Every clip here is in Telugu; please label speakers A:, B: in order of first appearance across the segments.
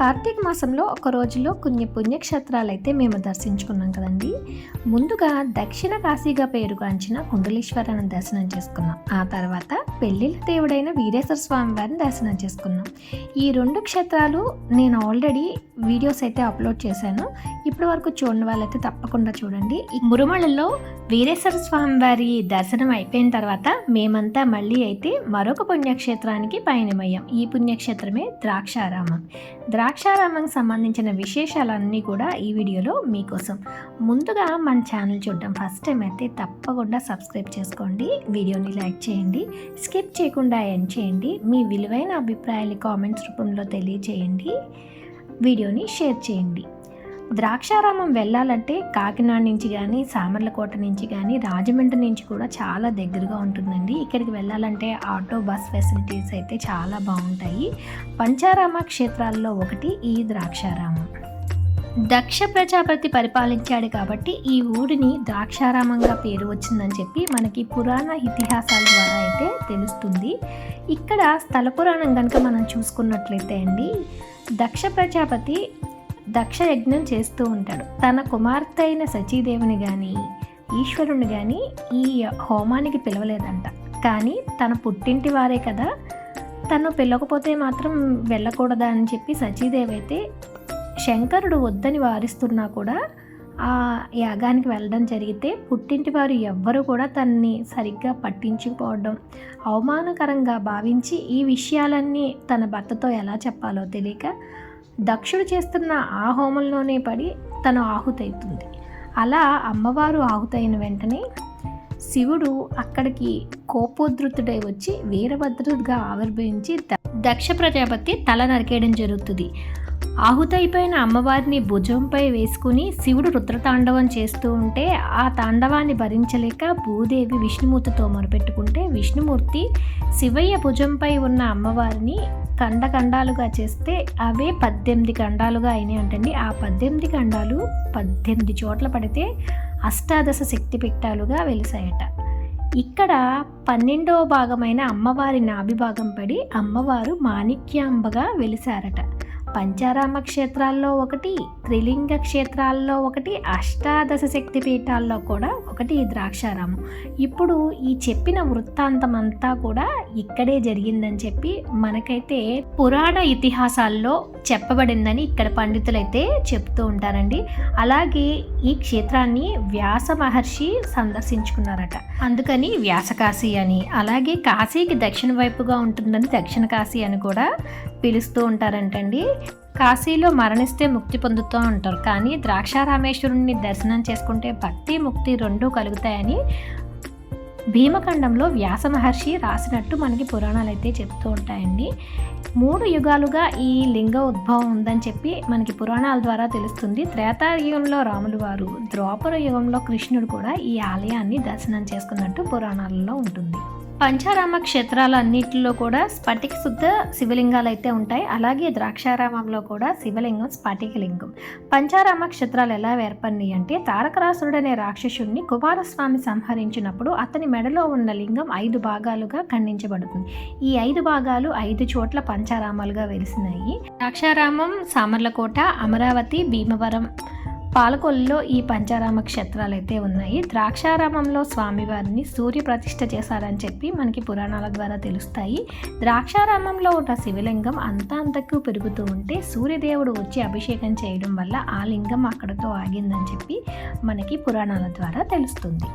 A: కార్తీక మాసంలో ఒక రోజులో కొన్ని పుణ్యక్షేత్రాలు అయితే మేము దర్శించుకున్నాం కదండి. ముందుగా దక్షిణ కాశీగా పేరుగాంచిన కుండలీశ్వరాన్ని దర్శనం చేసుకున్నాం. ఆ తర్వాత పెళ్ళిళ్ళ దేవుడైన వీరేశ్వర స్వామి వారిని దర్శనం చేసుకున్నాం. ఈ రెండు క్షేత్రాలు నేను ఆల్రెడీ వీడియోస్ అయితే అప్లోడ్ చేశాను. ఇప్పటి వరకు చూడని వాళ్ళైతే తప్పకుండా చూడండి. ఈ మురుమలలో వీరేశ్వర స్వామి వారి దర్శనం అయిపోయిన తర్వాత మేమంతా మళ్ళీ అయితే మరొక పుణ్యక్షేత్రానికి పయనమయ్యాం. ఈ పుణ్యక్షేత్రమే ద్రాక్షారామం. ద్రాక్షారామంకి సంబంధించిన విశేషాలన్నీ కూడా ఈ వీడియోలో మీకోసం. ముందుగా మన ఛానల్ చూడడం ఫస్ట్ టైం అయితే తప్పకుండా సబ్స్క్రైబ్ చేసుకోండి వీడియోని లైక్ చేయండి స్కిప్ చేయకుండా ఎండ్ చేయండి మీ విలువైన అభిప్రాయాలు కామెంట్స్ రూపంలో తెలియజేయండి వీడియోని షేర్ చేయండి. ద్రాక్షారామం వెళ్ళాలంటే కాకినాడ నుంచి కానీ సామర్లకోట నుంచి కానీ రాజమండ్రి నుంచి కూడా చాలా దగ్గరగా ఉంటుందండి. ఇక్కడికి వెళ్ళాలంటే ఆటో బస్ ఫెసిలిటీస్ అయితే చాలా బాగుంటాయి. పంచారామ క్షేత్రాల్లో ఒకటి ఈ ద్రాక్షారామం. దక్ష ప్రజాపతి పరిపాలించాడు కాబట్టి ఈ ఊరిని ద్రాక్షారామంగా పేరు వచ్చిందని చెప్పి మనకి పురాణ ఇతిహాసాల ద్వారా అయితే తెలుస్తుంది. ఇక్కడ స్థల పురాణం కనుక మనం చూసుకున్నట్లయితే అండి దక్ష ప్రజాపతి దక్ష యజ్ఞం చేస్తూ ఉంటాడు. తన కుమార్తె అయిన సచీదేవిని కానీ ఈశ్వరుని కానీ ఈ హోమానికి పిలవలేదంట. కానీ తన పుట్టింటి వారే కదా. తను పిలవకపోతే మాత్రం వెళ్ళకూడదా అని చెప్పి సచీదేవి అయితే శంకరుడు వద్దని వారిస్తున్నా కూడా ఆ యాగానికి వెళ్ళడం జరిగితే పుట్టింటి వారు ఎవ్వరూ కూడా తన్ని సరిగ్గా పట్టించుకోవడం అవమానకరంగా భావించి ఈ విషయాలన్నీ తన భర్తతో ఎలా చెప్పాలో తెలియక దక్షుడు చేస్తున్న ఆ హోమంలోనే పడి తను ఆహుతవుతుంది అలా అమ్మవారు ఆహుతైన వెంటనే శివుడు అక్కడికి కోపోద్రుతుడై వచ్చి వీరభద్రుడిగా ఆవిర్భవించి దక్ష ప్రజాపతి తల నరికేయడం జరుగుతుంది. ఆహుతైపోయిన అమ్మవారిని భుజంపై వేసుకుని శివుడు రుద్రతాండవం చేస్తూ ఉంటే ఆ తాండవాన్ని భరించలేక భూదేవి విష్ణుమూర్తితో మొరపెట్టుకుంటే విష్ణుమూర్తి శివయ్య భుజంపై ఉన్న అమ్మవారిని ఖండఖండాలుగా చేస్తే అవే పద్దెనిమిది ఖండాలుగా అయినాయి అంటండి. ఆ పద్దెనిమిది ఖండాలు పద్దెనిమిది చోట్ల పడితే అష్టాదశ శక్తి పెట్టాలుగా వెలిసాయట. ఇక్కడ పన్నెండవ భాగమైన అమ్మవారి నాభిభాగం పడి అమ్మవారు మాణిక్యాంబగా వెలిసారట. పంచారామ క్షేత్రాల్లో ఒకటి. త్రిలింగ క్షేత్రాల్లో ఒకటి అష్టాదశ శక్తి పీఠాల్లో కూడా ఒకటి ఈ ద్రాక్షారామం. ఇప్పుడు ఈ చెప్పిన వృత్తాంతం అంతా కూడా ఇక్కడే జరిగిందని చెప్పి మనకైతే పురాణ ఇతిహాసాల్లో చెప్పబడిందని ఇక్కడ పండితులైతే చెప్తూ ఉంటారండి. అలాగే ఈ క్షేత్రాన్ని వ్యాస మహర్షి సందర్శించుకున్నారట. అందుకని వ్యాసకాశీ అని అలాగే కాశీకి దక్షిణ వైపుగా ఉంటుందని దక్షిణ కాశీ అని కూడా పిలుస్తూ ఉంటారంటండి. కాశీలో మరణిస్తే ముక్తి పొందుతూ ఉంటారు. కానీ ద్రాక్షారామేశ్వరుణ్ణి దర్శనం చేసుకుంటే భక్తి ముక్తి రెండూ కలుగుతాయని భీమఖండంలో వ్యాస మహర్షి రాసినట్టు మనకి పురాణాలు అయితే చెప్తూ ఉంటాయండి. మూడు యుగాలుగా ఈ లింగ ఉద్భవం ఉందని చెప్పి మనకి పురాణాల ద్వారా తెలుస్తుంది. త్రేతాయుగంలో రాములు వారు ద్రోపర యుగంలో కృష్ణుడు కూడా ఈ ఆలయాన్ని దర్శనం చేసుకున్నట్టు పురాణాలలో ఉంటుంది. పంచారామ క్షేత్రాలు అన్నిటిలో కూడా స్ఫటిక శుద్ధ శివలింగాలు అయితే ఉంటాయి. అలాగే ద్రాక్షారామంలో కూడా శివలింగం స్ఫటిక లింగం. పంచారామ క్షేత్రాలు ఎలా ఏర్పడినాయి అంటే తారకరాసురుడు అనే రాక్షసుడిని కుమారస్వామి సంహరించినప్పుడు అతని మెడలో ఉన్న లింగం ఐదు భాగాలుగా ఖండించబడుతుంది. ఈ ఐదు భాగాలు ఐదు చోట్ల పంచారామాలుగా వెలిసినాయి. ద్రాక్షారామం సామర్లకోట అమరావతి భీమవరం పాలకొల్లులో ఈ పంచారామ క్షేత్రాలు అయితే ఉన్నాయి. ద్రాక్షారామంలో స్వామివారిని సూర్య ప్రతిష్ఠ చేశారని చెప్పి మనకి పురాణాల ద్వారా తెలుస్తాయి. ద్రాక్షారామంలో ఉన్న శివలింగం అంతకు పెరుగుతూ ఉంటే సూర్యదేవుడు వచ్చి అభిషేకం చేయడం వల్ల ఆ లింగం అక్కడతో ఆగిందని చెప్పి మనకి పురాణాల ద్వారా తెలుస్తుంది.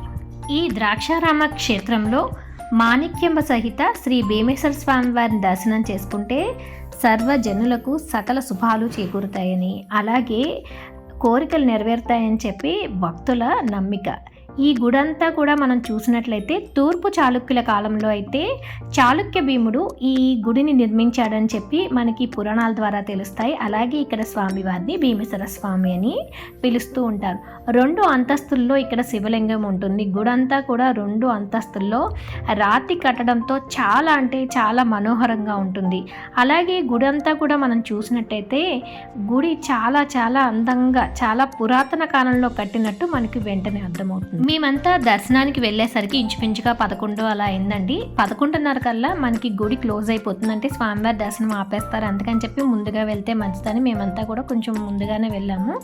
A: ఈ ద్రాక్షారామ క్షేత్రంలో మాణిక్యంబ సహిత శ్రీ భీమేశ్వర స్వామి వారిని దర్శనం చేసుకుంటే సర్వజనులకు సకల శుభాలు చేకూరుతాయని అలాగే కోరికలు నెరవేరుతాయని చెప్పి భక్తుల నమ్మిక. ఈ గుడంతా కూడా మనం చూసినట్లయితే తూర్పు చాళుక్యుల కాలంలో అయితే చాళుక్య భీముడు ఈ గుడిని నిర్మించాడని చెప్పి మనకి పురాణాల ద్వారా తెలుస్తాయి. అలాగే ఇక్కడ స్వామివారిని భీమేశ్వర స్వామి అని పిలుస్తూ ఉంటారు. రెండు అంతస్తుల్లో ఇక్కడ శివలింగం ఉంటుంది. గుడంతా కూడా రెండు అంతస్తుల్లో రాతి కట్టడంతో చాలా అంటే చాలా మనోహరంగా ఉంటుంది. అలాగే గుడంతా కూడా మనం చూసినట్టయితే గుడి చాలా చాలా అందంగా చాలా పురాతన కాలంలో కట్టినట్టు మనకి వెంటనే అర్థమవుతుంది. మేమంతా దర్శనానికి వెళ్ళేసరికి ఇంచుమించుగా పదకొండు అలా అయిందండి. పదకొండున్నర కల్లా మనకి గుడి క్లోజ్ అయిపోతుంది అంటే స్వామివారి దర్శనం ఆపేస్తారు. అందుకని చెప్పి ముందుగా వెళ్తే మంచిదని మేమంతా కూడా కొంచెం ముందుగానే వెళ్ళాము.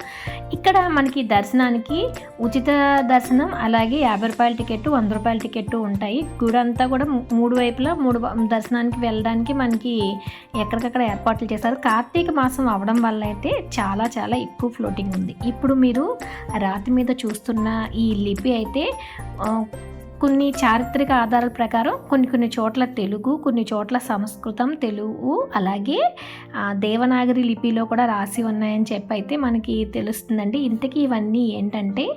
A: ఇక్కడ మనకి దర్శనానికి ఉచిత దర్శనం అలాగే యాభై రూపాయల టికెట్ వంద రూపాయల టికెట్ ఉంటాయి. గుడి అంతా కూడా మూడు వైపులా మూడు దర్శనానికి వెళ్ళడానికి మనకి ఎక్కడికక్కడ ఏర్పాట్లు చేశారు. కార్తీక మాసం అవడం వల్ల అయితే చాలా చాలా ఎక్కువ ఫ్లోటింగ్ ఉంది. ఇప్పుడు మీరు రాతి మీద చూస్తున్న ఈ లిపి అయితే కొన్ని చారిత్రక ఆధారాల ప్రకారం కొన్ని కొన్ని చోట్ల తెలుగు కొన్ని చోట్ల సంస్కృతం తెలుగు అలాగే దేవనాగరి లిపిలో కూడా రాసి ఉన్నాయని చెప్పి అయితే మనకి తెలుస్తుందండి. ఇంతకీ ఇవన్నీ ఏంటంటే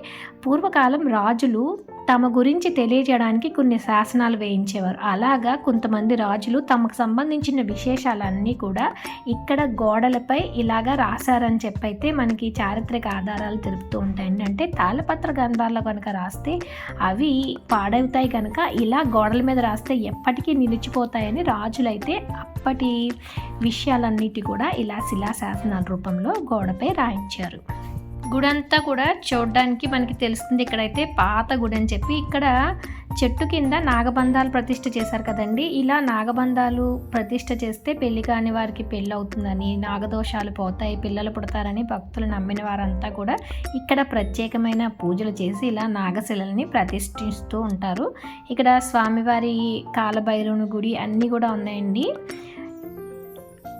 A: పూర్వకాలం రాజులు తమ గురించి తెలియజేయడానికి కొన్ని శాసనాలు వేయించేవారు. అలాగా కొంతమంది రాజులు తమకు సంబంధించిన విశేషాలన్నీ కూడా ఇక్కడ గోడలపై ఇలాగా రాశారని చెప్పైతే మనకి చారిత్రక ఆధారాలు తెలుపుతూ ఉంటాయండి. అంటే తాళపత్ర గ్రంథాల్లో కనుక రాస్తే అవి పాడవుతాయి కనుక ఇలా గోడల మీద రాస్తే ఎప్పటికీ నిలిచిపోతాయని రాజులైతే అప్పటి విషయాలన్నిటి కూడా ఇలా శిలా శాసనాల రూపంలో గోడపై రాయించారు. గుడంతా కూడా చూడడానికి మనకి తెలుస్తుంది. ఇక్కడైతే పాత గుడి అని చెప్పి ఇక్కడ చెట్టు కింద నాగబంధాలు ప్రతిష్ఠ చేశారు కదండి. ఇలా నాగబంధాలు ప్రతిష్ఠ చేస్తే పెళ్ళి కాని వారికి పెళ్ళి అవుతుందని నాగదోషాలు పోతాయి పిల్లలు పుడతారని భక్తులు నమ్మిన వారంతా కూడా ఇక్కడ ప్రత్యేకమైన పూజలు చేసి ఇలా నాగశిలని ప్రతిష్ఠిస్తూ ఉంటారు. ఇక్కడ స్వామివారి కాలభైరవుని గుడి అన్నీ కూడా ఉన్నాయండి.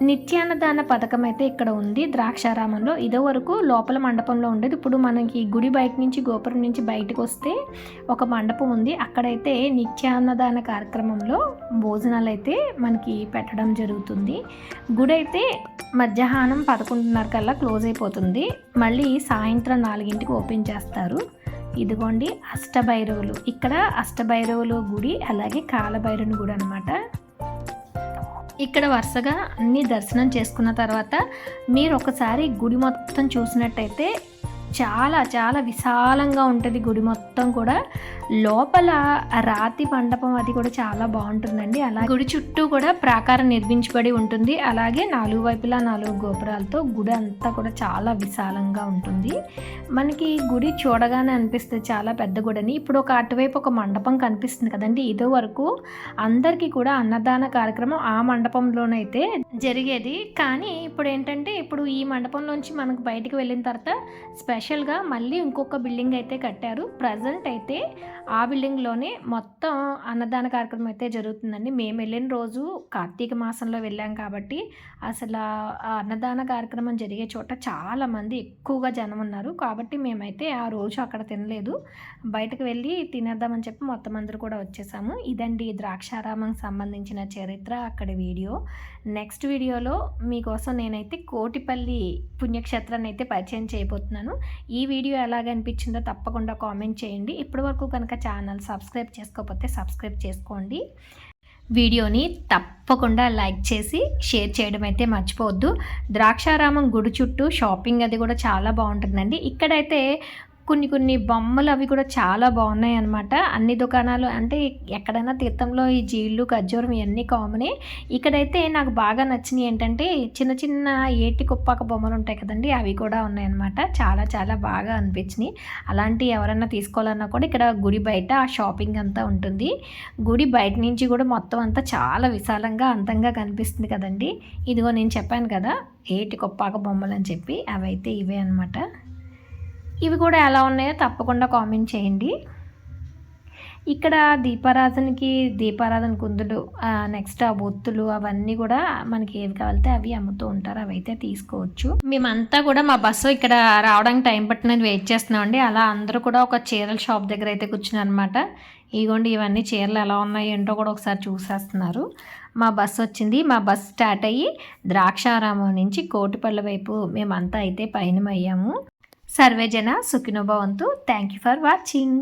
A: నిత్యాన్నదాన పథకం అయితే ఇక్కడ ఉంది. ద్రాక్షారామంలో ఇదో వరకు లోపల మండపంలో ఉండేది. ఇప్పుడు మనకి గుడి బయట నుంచి గోపురం నుంచి బయటకు వస్తే ఒక మండపం ఉంది. అక్కడైతే నిత్యాన్నదాన కార్యక్రమంలో భోజనాలు అయితే మనకి పెట్టడం జరుగుతుంది. గుడి అయితే మధ్యాహ్నం పదకొండున్నర కల్లా క్లోజ్ అయిపోతుంది. మళ్ళీ సాయంత్రం నాలుగింటికి ఓపెన్ చేస్తారు. ఇదిగోండి అష్టభైరవులు. ఇక్కడ అష్టభైరవులు గుడి అలాగే కాలభైరవుని గుడి అనమాట ఇక్కడ వరుసగా అన్ని దర్శనం చేసుకున్న తర్వాత మీరు ఒకసారి గుడి మొత్తం చూసినట్టయితే చాలా చాలా విశాలంగా ఉంటుంది గుడి మొత్తం కూడా. లోపల రాతి మండపం అది కూడా చాలా బాగుంటుందండి. అలా గుడి చుట్టూ కూడా ప్రాకారం నిర్మించబడి ఉంటుంది. అలాగే నాలుగు వైపులా నాలుగు గోపురాలతో గుడి అంతా కూడా చాలా విశాలంగా ఉంటుంది. మనకి గుడి చూడగానే అనిపిస్తుంది చాలా పెద్ద గుడని. ఇప్పుడు ఒక అటువైపు ఒక మండపం కనిపిస్తుంది కదండి. ఇదో వరకు అందరికీ కూడా అన్నదాన కార్యక్రమం ఆ మండపంలోనైతే జరిగేది. కానీ ఇప్పుడు ఏంటంటే ఇప్పుడు ఈ మండపంలోంచి మనకు బయటికి వెళ్ళిన తర్వాత స్పెషల్ స్పెషల్గా మళ్ళీ ఇంకొక బిల్డింగ్ అయితే కట్టారు. ప్రజెంట్ అయితే ఆ బిల్డింగ్లోనే మొత్తం అన్నదాన కార్యక్రమం అయితే జరుగుతుందండి. మేము వెళ్ళిన రోజు కార్తీక మాసంలో వెళ్ళాం కాబట్టి అసలు అన్నదాన కార్యక్రమం జరిగే చోట చాలామంది ఎక్కువగా జనం ఉన్నారు. కాబట్టి మేమైతే ఆ రోజు అక్కడ తినలేదు. బయటకు వెళ్ళి తినేద్దామని చెప్పి మొత్తం అందరూ కూడా వచ్చేసాము. ఇదండి ద్రాక్షారామం సంబంధించిన చరిత్ర అక్కడి వీడియో. నెక్స్ట్ వీడియోలో మీకోసం నేనైతే కోటిపల్లి పుణ్యక్షేత్రాన్ని అయితే పరిచయం చేయబోతున్నాను. ఈ వీడియో ఎలాగ అనిపించిందో తప్పకుండా కామెంట్ చేయండి. ఇప్పటివరకు కనుక కనుక ఛానల్ సబ్స్క్రైబ్ చేసుకోకపోతే సబ్స్క్రైబ్ చేసుకోండి. వీడియోని తప్పకుండా లైక్ చేసి షేర్ చేయడం అయితే మర్చిపోవద్దు. ద్రాక్షారామం గుడి చుట్టూ షాపింగ్ అది కూడా చాలా బాగుంటుందండి. ఇక్కడైతే కొన్ని కొన్ని బొమ్మలు అవి కూడా చాలా బాగున్నాయి అనమాట అన్ని దుకాణాలు అంటే ఎక్కడైనా తీర్థంలో ఈ జీళ్ళు ఖర్జూరం ఇవన్నీ కామనే. ఇక్కడైతే నాకు బాగా నచ్చినవి ఏంటంటే చిన్న చిన్న ఏటి కుప్పాక బొమ్మలు ఉంటాయి కదండి అవి కూడా ఉన్నాయన్నమాట చాలా చాలా బాగా అనిపించినాయి. అలాంటి ఎవరైనా తీసుకోవాలన్నా కూడా ఇక్కడ గుడి బయట ఆ షాపింగ్ అంతా ఉంటుంది. గుడి బయట నుంచి కూడా మొత్తం అంతా చాలా విశాలంగా అందంగా కనిపిస్తుంది కదండి. ఇదిగో నేను చెప్పాను కదా ఏటి కుప్పాక బొమ్మలు అని చెప్పి అవైతే ఇవే అనమాట ఇవి కూడా ఎలా ఉన్నాయో తప్పకుండా కామెంట్ చేయండి. ఇక్కడ దీపారాధనకి దీపారాధన కుందులు నెక్స్ట్ ఆ ఒత్తులు అవన్నీ కూడా మనకి ఏవి కావాలితే అవి అమ్ముతూ ఉంటారు. అవి అయితే తీసుకోవచ్చు. మేమంతా కూడా మా బస్సు ఇక్కడ రావడానికి టైం పట్టినది వెయిట్ చేస్తున్నామండి. అలా అందరూ కూడా ఒక చీరల షాప్ దగ్గర అయితే కూర్చున్నారనమాట ఇదిగోండి ఇగోండి ఇవన్నీ చీరలు ఎలా ఉన్నాయి ఏంటో కూడా ఒకసారి చూసేస్తున్నారు. మా బస్సు వచ్చింది. మా బస్సు స్టార్ట్ అయ్యి ద్రాక్షారామం నుంచి కోటిపల్లి వైపు మేమంతా అయితే పయనమయ్యాము. సర్వేజన Sukhinobhavantu thank you for watching